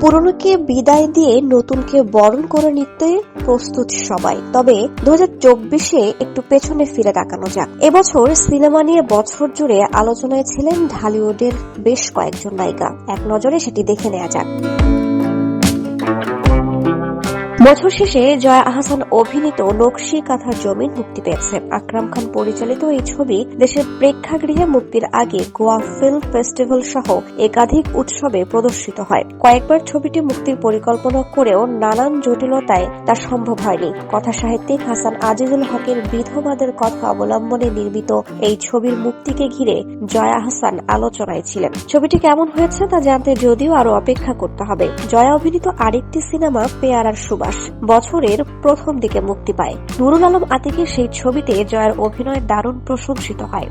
পুরনোকে বিদায় দিয়ে নতুনকে বরণ করে নিতে প্রস্তুত সবাই। তবে দু চব্বিশে একটু পেছনে ফিরে তাকানো যাক। এবছর সিনেমা নিয়ে বছর জুড়ে আলোচনায় ছিলেন ঢালিউডের বেশ কয়েকজন নায়িকা। এক নজরে সেটি দেখে নেওয়া যাক। বছর শেষে জয়া আহসান অভিনীত নকশি কাঁথার জমিন মুক্তি পেয়েছে। আকরাম খান পরিচালিত এই ছবি দেশের প্রেক্ষাগৃহে মুক্তির আগে গোয়া ফিল্ম ফেস্টিভ্যাল সহ একাধিক উৎসবে প্রদর্শিত হয়। কয়েকবার ছবিটি মুক্তির পরিকল্পনা করেও নানান জটিলতায় তা সম্ভব হয়নি। কথা সাহিত্যিক হাসান আজিজুল হকের বিধবাদের কথা অবলম্বনে নির্মিত এই ছবির মুক্তিকে ঘিরে জয়া আহসান আলোচনায় ছিলেন। ছবিটি কেমন হয়েছে তা জানতে যদিও আরও অপেক্ষা করতে হবে। জয়া অভিনীত আরেকটি সিনেমা পেয়ারার সুবাস। বছরের প্রথম দিকে মুক্তি পায়। নুরুল আলম আতিকের সেই ছবিতে জয়ার অভিনয় দারুণ প্রশংসিত হয়।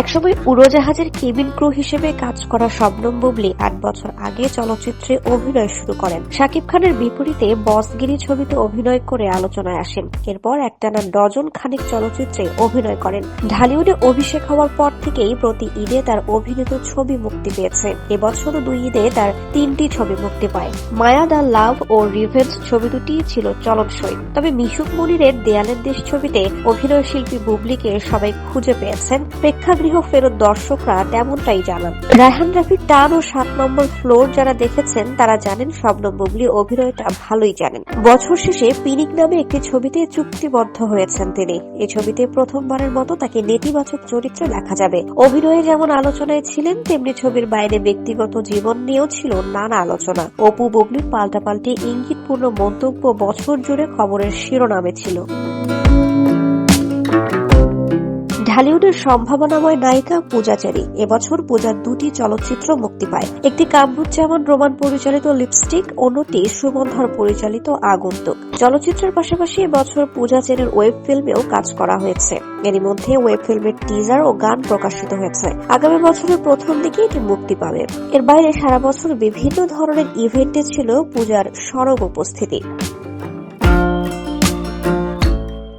একসময় উড়োজাহাজের কেবিন ক্রু হিসেবে কাজ করা শবনম বুবলি আট বছর আগে চলচ্চিত্রে অভিনয় শুরু করেন। শাকিব খানের বিপরীতে বসগিরি ছবিতে অভিনয় করে আলোচনায় আসেন। এরপর একটানা ডজন খানিক চলচ্চিত্রে অভিনয় করেন। ঢালিউডে অভিষেক হওয়ার পর থেকেই প্রতি ঈদে তার অভিনীত ছবি মুক্তি পেয়েছে। এবছর দুই ঈদে তার তিনটি ছবি মুক্তি পায়। মায়া দা লাভ ও রিভেঞ্জ ছবি দুটি ছিল চলনসই। তবে মিশুক মনিরের দেয়ালের দেশ ছবিতে অভিনয় শিল্পী বুবলিকে সবাই খুঁজে পেয়েছেন। প্রেক্ষাগৃহ ফেরত দর্শকরা তেমনটাই জানান। রায়হান রাফির টান ও সাত নম্বর ফ্লোর যারা দেখেছেন, তারা জানেন শবনম বুবলি অভিনয়টা ভালোই জানেন। বছর শেষে পিনিক নামে একটি ছবিতে চুক্তিবদ্ধ হয়েছেন তিনি। এই ছবিতে প্রথমবারের মতো তাকে নেতিবাচক চরিত্রে দেখা যাবে। অভিনয়ে যেমন আলোচনায় ছিলেন, তেমনি ছবির বাইরে ব্যক্তিগত জীবন নিয়েও ছিল নানা আলোচনা। অপু বুবলির পাল্টাপাল্টি ইঙ্গিতপূর্ণ মন্তব্য বছর জুড়ে খবরের শিরোনামে ছিল। ঢালিউডের সম্ভাবনাময় নায়িকা পূজা চেরি এবছর পূজার দুটি চলচ্চিত্র মুক্তি পায়। একটি কামরুজ্জামান রোমান পরিচালিত লিপস্টিক, অন্যটি সুমনধর পরিচালিত আগন্তুক। চলচ্চিত্রের পাশাপাশি এবছর পূজা চেরির ওয়েব ফিল্মেও কাজ করা হয়েছে। এরই মধ্যে ওয়েব ফিল্মের টিজার ও গান প্রকাশিত হয়েছে। আগামী বছরের প্রথম দিকে এটি মুক্তি পাবে। এর বাইরে সারা বছর বিভিন্ন ধরনের ইভেন্টে ছিল পূজার সরব উপস্থিতি।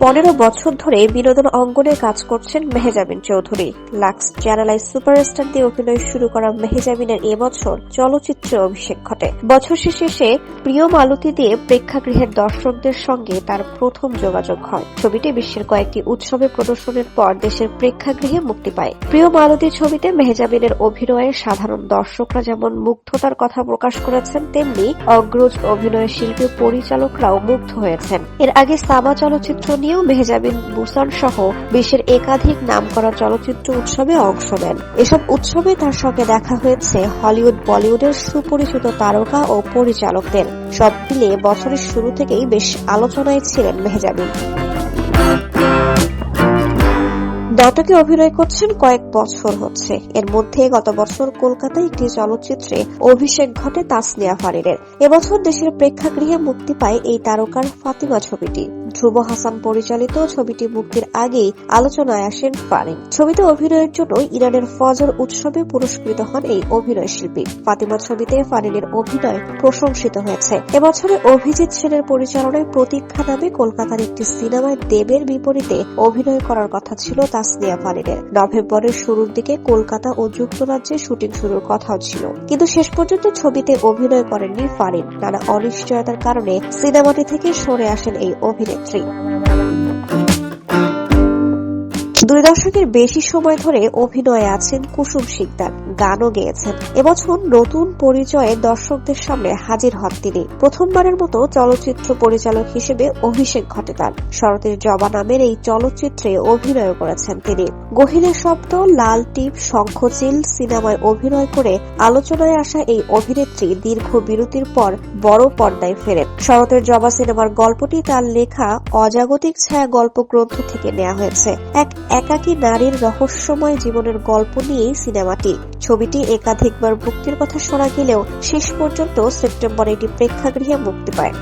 পনেরো বছর ধরে বিনোদন অঙ্গনে কাজ করছেন Mehazabien Chowdhury. Lux channel i superstar দিয়ে অভিনয় শুরু করা মেহেজাবিনের এবছর চলচ্চিত্রে অভিষেক ঘটে। বছর শেষে সে প্রিয় মালতী দিয়ে প্রেক্ষাগৃহের দর্শকদের সঙ্গে তার প্রথম যোগাযোগ হয়। ছবিটি বিশ্বের কয়েকটি উৎসবে প্রদর্শনের পর দেশের প্রেক্ষাগৃহে মুক্তি পায়। প্রিয় মালতী ছবিতে মেহেজাবিনের অভিনয়ে সাধারণ দর্শকরা যেমন মুগ্ধতার কথা প্রকাশ করেছেন, তেমনি অগ্রজ অভিনয় শিল্পী পরিচালকরাও মুগ্ধ হয়েছেন। এর আগে সাবা চলচ্চিত্র নিয়েও মেহজাবিন বুসান সহ বিশ্বের একাধিক নামকরা চলচ্চিত্র উৎসবে অংশ নেন। এসব উৎসবে তার সঙ্গে দেখা হয়েছে হলিউড, বলিউডের সুপরিচিত তারকা ও পরিচালকদের। সব মিলিয়ে বছরের শুরু থেকেই বেশ আলোচনায় ছিলেন মেহজাবিন। নাটকে অভিনয় করছেন কয়েক বছর হচ্ছে। এর মধ্যে গত বছর কলকাতায় একটি চলচ্চিত্রে অভিষেক ঘটে তাসনিয়া ফারিনের। এবছর দেশের প্রেক্ষাগৃহে মুক্তি পায় এই তারকার ফাতিমা ছবিটি। ধ্রুব হাসান পরিচালিত ছবিটি মুক্তির আগেই আলোচনায় আসেন ফারিন। ছবিতে অভিনয়ের জন্য ইরানের ফজর উৎসবে পুরস্কৃত হন এই অভিনয় শিল্পী। ফাতিমা ছবিতে ফারিনের অভিনয় প্রশংসিত হয়েছে। এবছরে অভিজিৎ সেনের পরিচালনায় প্রতীক্ষা নামে কলকাতার একটি সিনেমায় দেবের বিপরীতে অভিনয় করার কথা ছিল তাসনিয়া ফারিনের। নভেম্বরের শুরুর দিকে কলকাতা ও যুক্তরাজ্যে শুটিং শুরুর কথাও ছিল। কিন্তু শেষ পর্যন্ত ছবিতে অভিনয় করেননি ফারিন। নানা অনিশ্চয়তার কারণে সিনেমাটি থেকে সরে আসেন এই অভিনেত্রী দুই দশকের বেশি সময় ধরে অভিনয়ে আছেন কুসুম শিকদার, গানও গেয়েছেন। এবছর নতুন পরিচয়ে দর্শকদের সামনে হাজির হন তিনি। প্রথমবারের মতো চলচ্চিত্র পরিচালক হিসেবে অভিষেক ঘটে তার শরতের জবা নামের এই চলচ্চিত্রে অভিনয় করেছেন তিনি। গহিনের শব্দ, লাল টিপ শঙ্খচিল সিনেমায় অভিনয় করে আলোচনায় আসা এই অভিনেত্রী দীর্ঘ বিরতির পর বড় পর্দায় ফেরেন। শরতের জবা সিনেমার গল্পটি তার লেখা অজাগতিক ছায়া গল্প গ্রন্থ থেকে নেওয়া হয়েছে। এক একাকী নারীর রহস্যময় জীবনের গল্প নিয়েই সিনেমাটি। ছবিটি একাধিকবার মুক্তির কথা শোনা গেলেও শেষ পর্যন্ত সেপ্টেম্বরে এটি প্রেক্ষাগৃহে মুক্তি পায়।